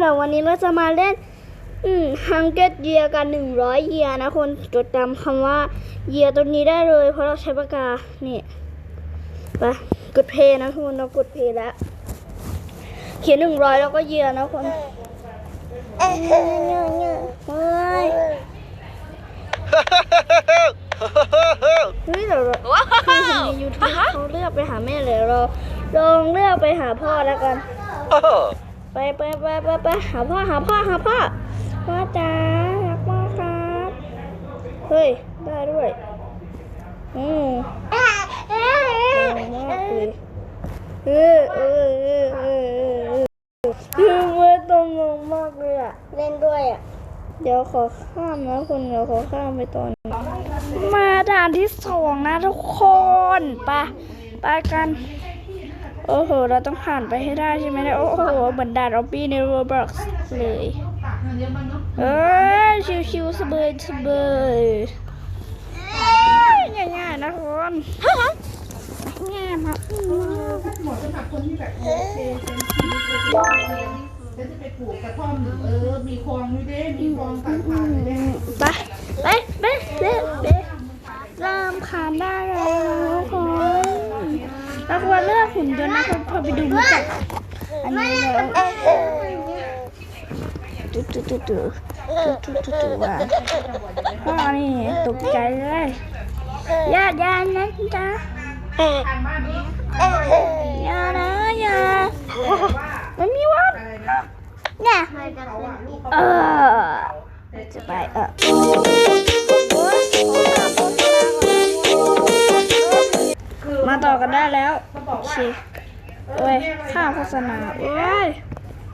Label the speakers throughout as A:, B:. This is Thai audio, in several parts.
A: เดี๋ยววันนี้เราจะมาเล่นฮังเกตเยียกันหนึ่งร้อยเยียนะคนจดจำคำว่าเยียตัวนี้ได้เลย เพราะเราใช้ปากกาเนี่ยไปกดเพย์นะทุกคนเรากดเพย์แล้ว เขียนหนึ่งร้อยแล้วก็เยียนะคนเฮ้ยเฮ้ยเดี๋ยวเราคือในยูทูบเขาเลือกไปหาแม่เลยเราลองเลือกไปหาพ่อแล้วกัน ไปไปไปไปไปหาพ่อหาพ่อหาพ่อพ่อจ๋ารักพ่อครับเฮ้ยได้ด้วยอืมเก่งมากเลยเออเออเออเออเออคือเมื่อตรงงงมากเลยอะเล่นด้วยอะเดี๋ยวขอข้ามนะคุณเดี๋ยวขอข้ามไปตอนมาด่านที่สองนะทุกคนไปไปกัน โอ้โห เราต้องผ่านไปให้ได้ใช่ไหมเนี่ยโอ้โห เหมือนด่านออบบี้ในโรบล็อกเลย เอ้ยชิวๆสบายสบายง่ายๆนะคนง่ายมาก
B: หมดสำหรับคนที่แบบโอเคเป็นชีวิตเลยฉันจะไปปลูกกระท่อมเออ มีคลองด้วยเด้ มีคลองตัดผ่านด้วยเด้
A: ไปไปไปไปไปเริ่มผ่านได้แล้วทุกคน เราควรเลือกหุ่นยนต์นะพอไปดูมันจับอันนี้แล้วตุ๊ตุ๊ตุ๊ตุ๊ตุ๊ตุ๊ตุ๊ว่ะพ่อนี่ตกใจเลยย่าย่านะจ๊ะย่านะย่าไม่มีวัดเนี่ย
B: เอ
A: อจะไปเออ มาต่อกันได้แล้ว
B: เขาบอก
A: โอ
B: ว่า
A: เคโอ้ยค่าโฆษณาโอ้ย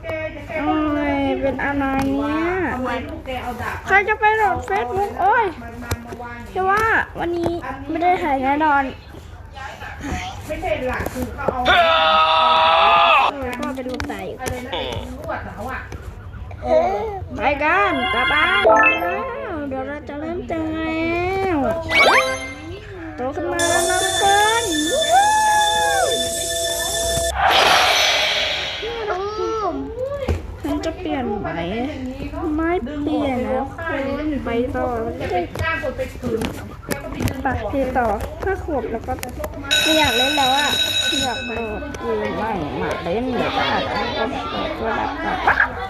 B: แกจะแก
A: โอ้ยเป็นอะไรเนี่ย
B: ทำไมลูกแกเอาดาบ
A: ใครจะไปโหลดเฟซบุ๊กโอ้ย
B: มันมามาวาง
A: แต่ว่าวันนี้ไม่ได้ถ่ายแน่นอน
B: ไม่ใช่หลักคือเขาเอา
A: เออก็เป็นลูกตายอยู่
B: อะไรนะนวดเขาอะ
A: ไปกันต่อไปแล้วเดี๋ยวเราจะเริ่มเจอแล้วโตขึ้นมาแล้วนะ จะเปลี่ยนไหมไม่เปลี่ยนแล้วคุณไปต่อ
B: ไปจ้างคนไปขืนแกก็ไปดึง
A: ปักทีต่อถ้าขวบแล้วก็ไม่อยากเล่นแล้วอะอยากโหลดเกมใหม่มาเล่นเดี๋ยวก็อาจจะก็ตัวแบบ